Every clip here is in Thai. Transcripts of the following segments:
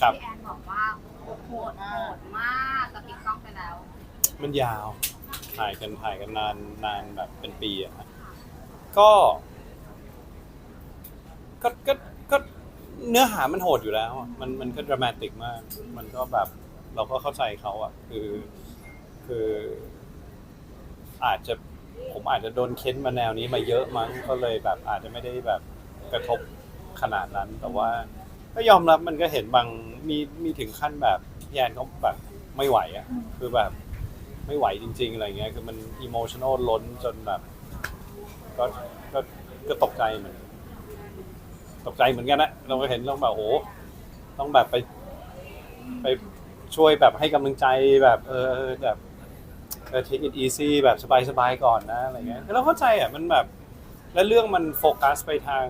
ครับที่แอนบอกว่าโหดโหดมากจะปิดกล้องไปแล้ว มันยาว ถ่ายกันถ่ายกันนานนานแบบเป็นปีอะฮะก็ก็ก็ก็เนื้อหามันโหดอยู่แล้วอะมันมันก็ดรามาติกมาก มันก็แบบเราก็เข้าใจเขาอะ คือ คือ อาจจะผมอาจจะโดนเค้นมาแนวนี้มาเยอะมั้งก็เลยแบบอาจจะไม่ได้แบบกระทบขนาดนั้น แต่ว่า ก็ยอมรับมันก็เห็นบางมีมีถึงขั้นแบบพี่แอนเขาแบบไม่ไหวอะคือแบบไม่ไหวจริง ๆ อะไรเงี้ยคือมันอิโมชันอลล้นจนแบบก็ก็ก็ตกใจเหมือนตกใจเหมือนกันนะเราก็เห็นต้องแบบโอ้โหต้องแบบไป ไปช่วยแบบให้กำลังใจแบบ เออแบบเออ take it easy แบบสบายๆก่อนนะอะไรเงี้ยเราเข้าใจอะมันแบบ แล้วเรื่องมันโฟกัสไปทาง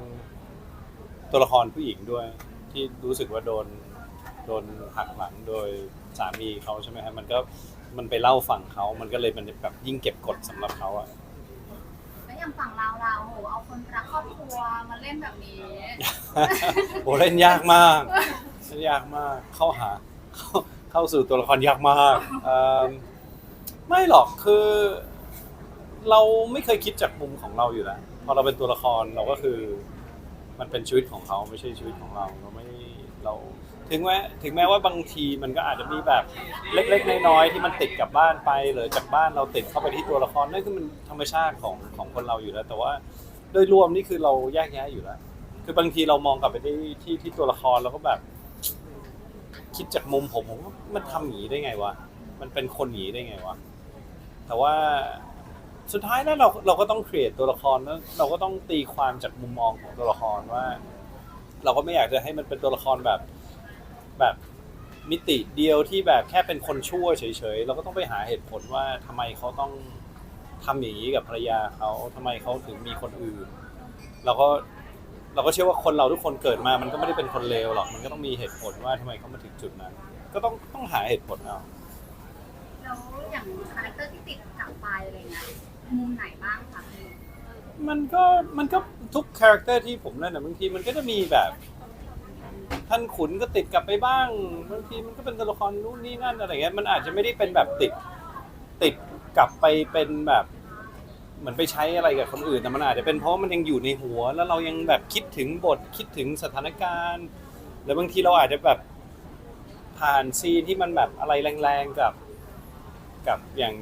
ตัวละครผู้หญิงด้วย ที่รู้สึกว่าโดนโดนหักหลังโดยสามีเขาใช่ไหมฮะมันก็มันไปเล่าฝั่งเขา มันก็เลยมันแบบยิ่งเก็บกดสำหรับเขาอะแล้วอย่างฝั่งเราเราโหเอาคนรักครอบครัวมาเล่นแบบนี้โหเล่นยากมากเล่นยากมาก เข้าหาเข้าเข้าสู่ตัวละครยากมากเอิ่มไม่หรอกคือ เราไม่เคยคิดจากมุมของเราอยู่แล้วพอเราเป็นตัวละครเราก็คือ มันเป็นชีวิตของเขาไม่ใช่ชีวิตของเราเราไม่เราถึงแม้ถึงแม้ว่าบางทีมันก็อาจจะมีแบบเล็กๆน้อยๆที่มันติดกับบ้านไปหรือจากบ้านเราติดเข้าไปที่ตัวละครนั่นคือมันธรรมชาติของของคนเราอยู่แล้ว แต่ว่าโดยรวมนี่คือเราแยกแยะอยู่แล้ว คือบางทีเรามองกลับไปที่ที่ที่ตัวละครเราก็แบบ คิดจากมุมผมผมว่ามันทำอย่างนี้ได้ไงวะมันเป็นคนอย่างนี้ได้ไงวะแต่ว่า สุดท้ายแล้วเราเราก็ต้องครีเอทตัวละครแล้วเราก็ต้องตีความจากมุมมองของตัวละครว่า เราก็ไม่อยากจะให้มันเป็นตัวละครแบบแบบมิติเดียวที่แบบแค่เป็นคนชั่วเฉยๆเราก็ต้องไปหาเหตุผลว่าทำไมเขาต้องทำอย่างนี้กับภรรยาเขาทำไมเขาถึงมีคนอื่นเราก็เราก็เชื่อว่าคนเราทุกคนเกิดมา มันก็ไม่ได้เป็นคนเลวหรอกมันก็ต้องมีเหตุผลว่าทำไมเขามาถึงจุดนั้น ก็ต้องต้องหาเหตุผลเอา แล้วอย่างคาแรคเตอร์ที่ติดกลับไปอะไรเงี้ยมุมไหนบ้างคะพี่ มันก็มันก็ทุกคาแรคเตอร์ที่ผมเล่นนะบางทีมันก็จะมีแบบ ท่านขุนก็ติดกลับไปบ้างบางทีมันก็เป็นตัวละครนู่นนี่นั่นอะไรเงี้ยมันอาจจะไม่ได้เป็นแบบติดติดกลับไปเป็นแบบเหมือนไปใช้อะไรกับคนอื่นแต่มันอาจจะเป็นเพราะมันยังอยู่ในหัว แล้วเรายังแบบคิดถึงบทคิดถึงสถานการณ์แล้วบางทีเราอาจจะแบบผ่านซีนที่มันแบบอะไรแรงๆกับ กับอย่าง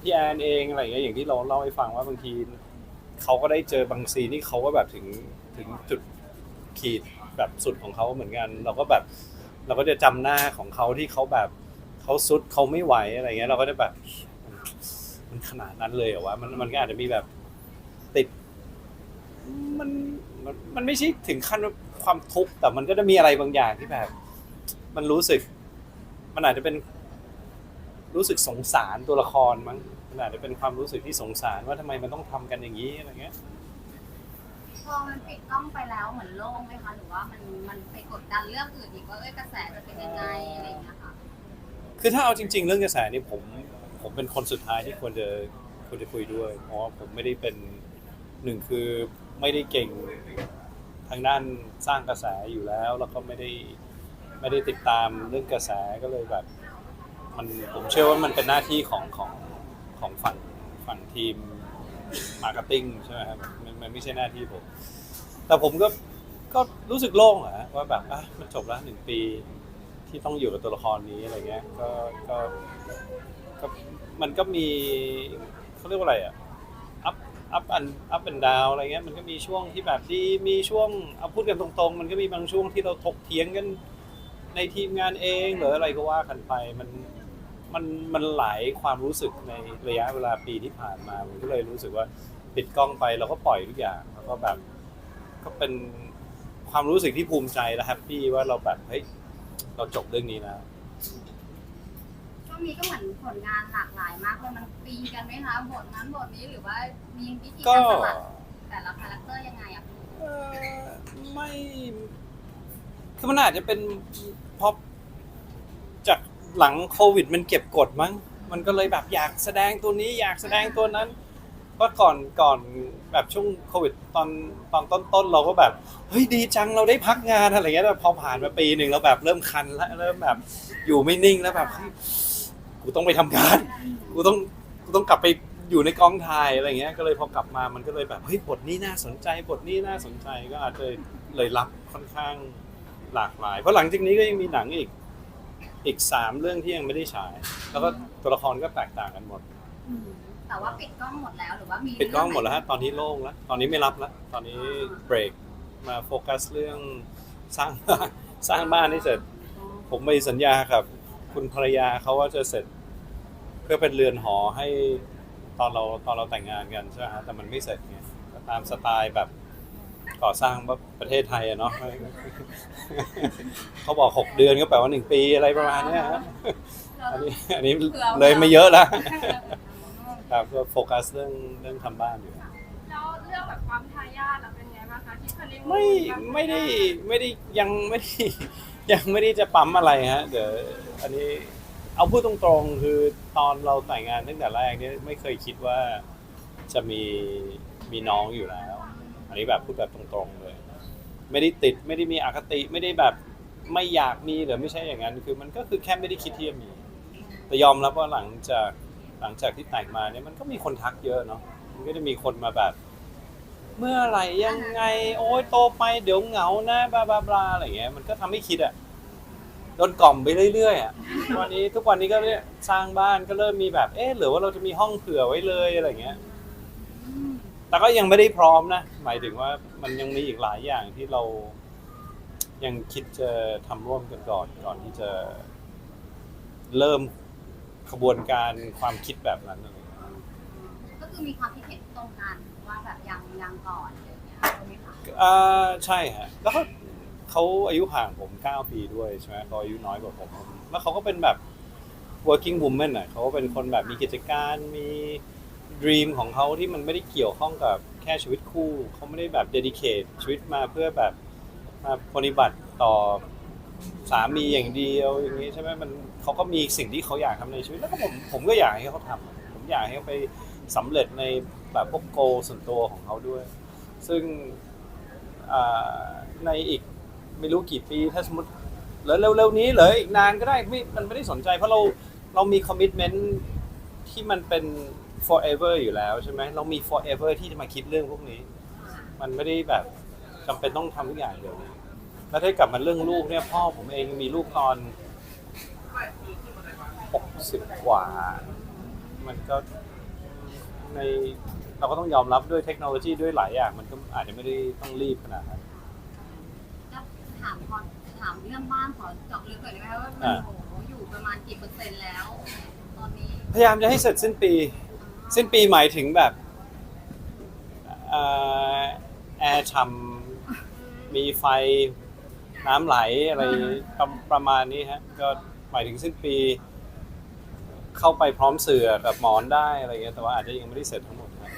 พี่แอนเองอะไรอย่างเงี้ยอย่างที่เราเล่าให้ฟังว่าบางที เขาก็ได้เจอบางซีนที่เขาก็แบบถึงถึงจุดขีดแบบสุดของเขาเหมือนกัน เราก็แบบ เราก็จะจำหน้าของเขาที่เขาแบบเขาสุดเขาไม่ไหวอะไรเงี้ย เราก็จะแบบ มันขนาดนั้นเลยเหรอวะมันมันก็อาจจะมีแบบติด มันมันมันไม่ใช่ถึงขั้นความทุกข์แต่มันก็จะมีอะไรบางอย่างที่แบบ มันรู้สึก มันอาจจะเป็น รู้สึกสงสารตัวละครมั้งมันอาจจะเป็นความรู้สึกที่สงสารว่าทำไมมันต้องทำกันอย่างนี้อะไรเงี้ย พอมันปิดกล้องไปแล้วเหมือนโล่งไหมคะหรือว่ามันมันไปกดดันเรื่องอื่นอีกว่าเอ้ยกระแสจะเป็นยังไงอะไรอย่างเงี้ยค่ะคือถ้าเอาจริง ๆ เรื่องกระแสนี่ผมผมเป็นคนสุดท้ายที่ควรจะควรจะคุยด้วย เพราะว่าผมไม่ได้เป็นหนึ่งคือไม่ได้เก่งทางด้านสร้างกระแสอยู่แล้ว แล้วก็ไม่ได้ไม่ได้ติดตามเรื่องกระแสก็เลยแบบ มันผมเชื่อว่ามันเป็นหน้าที่ของของของฝั่งฝั่งทีมมาร์เก็ตติ้งใช่ไหมครับมันมันไม่ใช่หน้าที่ผม แต่ผมก็ก็รู้สึกโล่งอะว่าแบบอะมันจบแล้วหนึ่งปีที่ต้องอยู่กับตัวละครนี้อะไรเงี้ยก็ก็ก็มันก็มีเขาเรียกว่าอะไรอะอัพอัพอันอัพเป็นดาวอะไรเงี้ยมันก็มีช่วงที่แบบดีมีช่วงเอาพูดกันตรงๆ มันก็มีบางช่วงที่เราถกเถียงกันในทีมงานเองหรืออะไรก็ว่ากันไปมัน มันมันหลายความรู้สึกในระยะเวลาปีที่ผ่านมาผมก็เลยรู้สึกว่าปิดกล้องไปเราก็ปล่อยทุกอย่างแล้วก็แบบก็เป็นความรู้สึกที่ภูมิใจและแฮปปี้ว่าเราแบบเฮ้ยเราจบเรื่องนี้นะช่วงนี้ก็เหมือนผลงานหลากหลายมากเลยมันปีกันไหมคะบทนั้นบทนี้หรือว่ามีวิธีก็การสลัดแต่ละคาแรคเตอร์ยังไงอะเอ่อไม่คือมันอาจจะเป็นเพราะจาก หลังโควิดมันเก็บกดมั้ง มันก็เลยแบบอยากแสดงตัวนี้อยากแสดงตัวนั้นว่าก่อนก่อนแบบช่วงโควิดตอนตอนต้นๆเราก็แบบเฮ้ยดีจังเราได้พักงานอะไรเงี้ยแต่พอผ่านมาปีหนึ่งเราแบบเริ่มคันแล้วเริ่มแบบอยู่ไม่นิ่งแล้วแบบกูต้องไปทำงานกูต้องกูต้องกลับไปอยู่ในกองถ่ายอะไรเงี้ยก็เลยพอกลับมามันก็เลยแบบเฮ้ยบทนี้น่าสนใจบทนี้น่าสนใจก็อาจจะเลยรับค่อนข้างหลากหลาย เพราะหลังจากนี้ก็ยังมีหนังอีก อีกสามเรื่องที่ยังไม่ได้ฉาย แล้วก็ตัวละครก็แตกต่างกันหมด อืมแต่ว่าปิดกล้องหมดแล้วหรือว่ามีปิดกล้องหมดแล้วฮะตอนนี้โล่งแล้วตอนนี้ไม่รับแล้วตอนนี้เบรกมาโฟกัสเรื่องสร้างบ้านสร้างบ้านให้เสร็จ ผมไปสัญญากับ คุณภรรยาเขาว่าจะเสร็จ เพื่อเป็นเรือนหอให้ตอนเราตอนเราแต่งงานกันใช่ไหมฮะแต่มันไม่เสร็จไงก็ตามสไตล์แบบ ก่อสร้างแบบประเทศไทยอะเนาะเขาบอกหกเดือนก็แปลว่าหนึ่งปีอะไรประมาณเนี้ยฮะอันนี้อันนี้เลยไม่เยอะแล้วครับก็โฟกัสเรื่องเรื่องทำบ้านอยู่แล้วเรื่องแบบความทายาทเราเป็นไงบ้างคะที่คณิไม่ไม่ได้ไม่ได้ยังไม่ได้ยังไม่ได้จะปั๊มอะไรฮะเดี๋ยวอันนี้เอาพูดตรงๆ คือตอนเราแต่งงานตั้งแต่แรกเนี่ยไม่เคยคิดว่าจะมีมีน้องอยู่แล้วอั นนี้แบบพูดแบบตรงๆเลย ไม่ได้ติดไม่ได้มีอคติไม่ได้แบบไม่อยากมีหรือไม่ใช่อย่างนั้น คือมันก็คือแค่ไม่ได้คิดที่จะมี แต่ยอมรับว่าหลังจากหลังจากที่แต่งมาเนี่ยมันก็มีคนทักเยอะเนาะมันก็จะมีคนมาแบบ เมื่อไหร่ยังไง โอ้ยโตไปเดี๋ยวเหงานะบลาบลาบลาอะไรเงี้ยมันก็ทำให้คิดอะโดนกล่อมไปเรื่อยๆอะวันนี้ทุกวันนี้ก็เนี่ยสร้างบ้านก็เริ่มมีแบบเอ๊ะหรือว่าเราจะมีห้องเผื่อไว้เลยอะไรเงี้ย แต่ก็ยังไม่ได้พร้อมนะ หมายถึงว่ามันยังมีอีกหลายอย่างที่เรายังคิดจะทำร่วมกันก่อนก่อนที่จะเริ่มขบวนการความคิดแบบนั้นอะไรเงี้ยก็คือมีความคิดเห็นตรงกันว่าแบบยังยังก่อนอะไรอย่างเงี้ยใช่ไหมคะอ่าใช่ฮะแล้วก็เขาอายุห่างผม9ปีด้วยใช่ไหมเขาอายุน้อยกว่าผม แล้วเขาก็เป็นแบบ working woman อะเขาก็เป็นคนแบบมีกิจการมี dream ของเขาที่มันไม่ได้เกี่ยวข้องกับแค่ชีวิตคู่เขาไม่ได้แบบ dedicate ชีวิตมาเพื่อแบบมาปฏิบัติต่อสามีอย่างเดียวอย่างนี้ใช่ไหมมันเขาก็มีสิ่งที่เขาอยากทำในชีวิตแล้วก็ผมผมก็อยากให้เขาทำผมอยากให้เขาไปสำเร็จในแบบพวกโกส่วนตัวของเขาด้วย ซึ่งในอีกไม่รู้กี่ปีถ้าสมมติเหลือเร็วๆนี้เหลืออีกนานก็ได้ไม่มันไม่ได้สนใจ เพราะเราเรามีคอมมิชเมนต์ที่มันเป็น forever อยู่แล้วใช่ไหมเรามี forever ที่จะมาคิดเรื่องพวกนี้ มันไม่ได้แบบจำเป็นต้องทำทุกอย่างเดี๋ยวนี้แล้วถ้ากลับมาเรื่องลูกเนี่ยพ่อผมเองมีลูกตอนหกสิบกว่า มันก็ในเราก็ต้องยอมรับด้วยเทคโนโลยีด้วยหลายอย่างมันก็อาจจะไม่ได้ต้องรีบขนาดนั้น แล้วถามพอถามเรื่องบ้านขอเจาะลึกหน่อยได้ไหมคะว่ามันอ่า โอ้โหอยู่ประมาณกี่เปอร์เซ็นต์แล้ว ตอนนี้ พยายามจะให้เสร็จสิ้นปี สิ้นปีหมายถึงแบบเอ่อแอร์ช่ำมีไฟน้ำไหลอะไรประประมาณนี้ฮะ ก็หมายถึงสิ้นปี เข้าไปพร้อมเสือกับหมอนได้อะไรเงี้ยแต่ว่าอาจจะยังไม่ได้เสร็จทั้งหมดครับ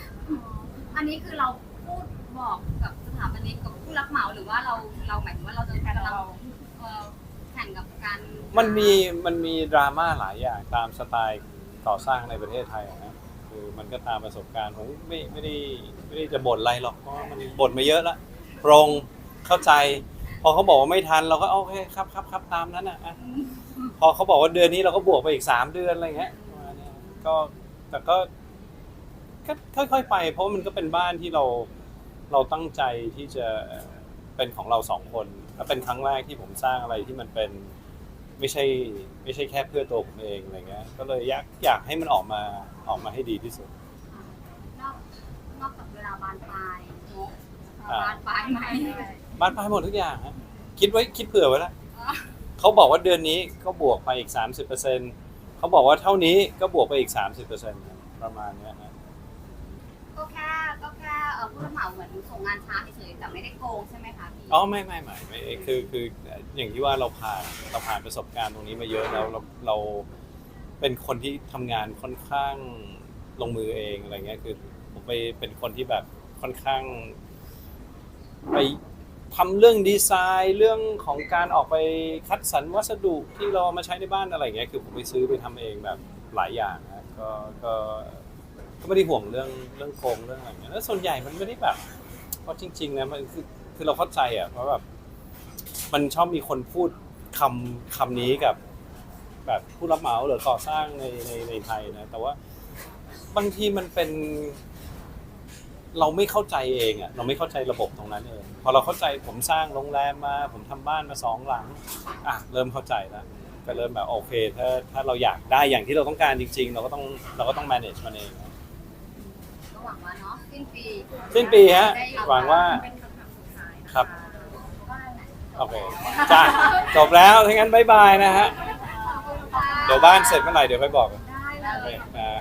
อันนี้คือเราพูดบอกกับสถาปนิกกับผู้รับเหมาหรือว่าเราเราหมายถึงว่าเราจะกำลังเอ่อแข่งกับการมันมีมันมีดราม่าหลายอย่างตามสไตล์ก่อสร้างในประเทศไทยอะนะ คือมันก็ตามประสบการณ์ผมไม่ไม่ได้ไม่ได้จะบ่นอะไรหรอกเพราะมันบ่นมาเยอะละตรงเข้าใจ พอเขาบอกว่าไม่ทันเราก็โอเคครับครับครับตามนั้นอะอะพอเขาบอกว่าเดือนนี้เราก็บวกไปอีกสามเดือนอะไรเงี้ยประมาณเนี้ยก็แต่ก็ก็ค่อยๆไป เพราะมันก็เป็นบ้านที่เราเราตั้งใจที่จะเป็นของเราสองคนและเป็นครั้งแรกที่ผมสร้างอะไรที่มันเป็น ไม่ใช่ไม่ใช่แค่เพื่อตัวผมเองอะไรเงี้ย ก็เลยอยากอยากให้มันออกมาออกมาให้ดีที่สุด นอกนอกจากเวลาบานปลายงบอ่า บานปลายไหมบ้านปลายหมดทุกอย่างฮะคิดไว้คิดเผื่อไว้แล้วเขาบอกว่าเดือนนี้ก็บวกไปอีก 30%เขาบอกว่าเท่านี้ก็บวกไปอีก 30%ประมาณเนี้ยฮะ ก็แค่ก็แค่เอ่อผู้รับเหมาเหมือนส่งงานช้าเฉยๆแต่ไม่ได้โกงใช่ไหมคะพี่อ๋อไม่ไม่ไม่ไม่คือคืออย่างที่ว่าเราผ่านเราผ่านประสบการณ์ตรงนี้มาเยอะแล้วเราเราเป็นคนที่ทำงานค่อนข้างลงมือเองอะไรเงี้ยคือผมไปเป็นคนที่แบบค่อนข้าง ไปทำเรื่องดีไซน์เรื่องของการออกไปคัดสรรวัสดุที่เราเอามาใช้ในบ้านอะไรเงี้ยคือผมไปซื้อไปทำเองแบบหลายอย่างนะก็ก็ ก็ไม่ได้ห่วงเรื่องเรื่องโครงเรื่องอะไรเงี้ยแล้วส่วนใหญ่มันไม่ได้แบบเพราะจริง ๆ นะมันคือคือเราเข้าใจอะเพราะแบบมันชอบมีคนพูดคำคำนี้กับ แบบผู้รับเหมาหรือก่อสร้างในในในไทยนะ แต่ว่าบางทีมันเป็น เราไม่เข้าใจเองอะเราไม่เข้าใจระบบตรงนั้นเองพอเราเข้าใจผมสร้างโรงแรมมา ผมทำบ้านมาสองหลัง อะเริ่มเข้าใจแล้วก็เริ่มแบบโอเค ถ้าถ้าเราอยากได้อย่างที่เราต้องการจริง ๆ เราก็ต้องเราก็ต้อง manage มันเองนะ หวังว่าเนาะสิ้นปีสิ้นปีฮะ หวังว่าเป็นคำถามสุดท้ายนะะครับบ้านไหนโอเค จ้าจบแล้วถ้างั้นบายบายนะฮะขอบคุณค่ะเดี๋ยวบ้านเสร็จเมื่อไหร่เดี๋ยวค่อยบอกได้เลโอเคยนะ